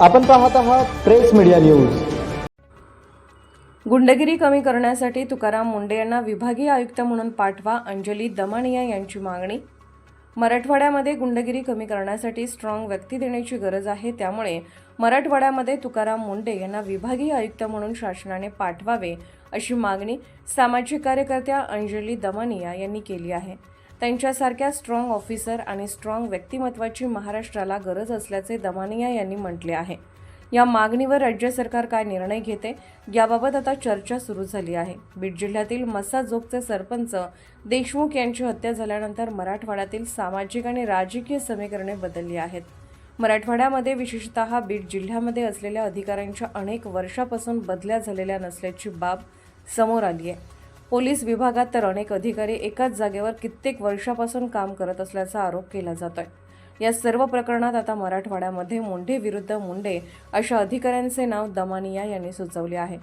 आपण पाहत आहात प्रेस मीडिया न्यूज. गुंडगिरी कमी करण्यासाठी तुकाराम मुंडे यांना विभागीय आयुक्त म्हणून पाठवा अंजली दमानिया यांची मागणी. मराठवाड्यामध्ये गुंडगिरी कमी करण्यासाठी स्ट्रॉंग व्यक्ती देण्याची गरज आहे त्यामुळे मराठवाड्यामध्ये तुकाराम मुंडे यांना विभागीय आयुक्त म्हणून शासनाने पाठवावे अशी मागणी सामाजिक कार्यकर्त्या अंजली दमानिया यांनी केली आहे. त्यांच्यासारख्या स्ट्रॉंग ऑफिसर आणि स्ट्रॉंग व्यक्तिमत्वाची महाराष्ट्राला गरज असल्याचे दमानिया यांनी म्हटले आहे. या मागणीवर राज्य सरकार काय निर्णय घेते याबाबत आता चर्चा सुरू झाली आहे. बीड जिल्ह्यातील मस्साजोगचे सरपंच देशमुख यांची हत्या झाल्यानंतर मराठवाड्यातील सामाजिक आणि राजकीय समीकरणे बदलली आहेत. मराठवाड्यामध्ये विशेषतः बीड जिल्ह्यामध्ये असलेल्या अधिकाऱ्यांच्या अनेक वर्षापासून बदल्या झालेल्या नसल्याची बाब समोर आली आहे. पोलीस विभागात तर अनेक अधिकारी एकाच जागेवर कित्येक वर्षापासून काम करत असल्याचा आरोप केला जातोय. या सर्व प्रकरणात आता मराठवाड्यामध्ये मुंडे विरुद्ध मुंडे अशा अधिकाऱ्यांचे नाव दमानिया यांनी सुचवले आहे.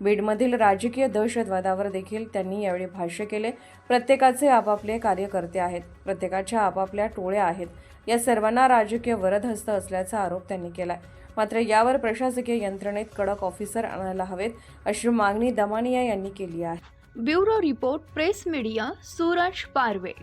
बीडमधील राजकीय दहशतवादावर देखील त्यांनी यावेळी भाष्य केले. प्रत्येकाचे आपापले कार्यकर्ते आहेत. प्रत्येकाच्या आपापल्या टोळ्या आहेत. या सर्वांना राजकीय वरदहस्त असल्याचा आरोप त्यांनी केला मात्र यावर प्रशासकीय यंत्रणेत कडक ऑफिसर आणायला हवेत अशी मागणी दमानिया यांनी केली आहे. Bureau report press media Suraj Parve.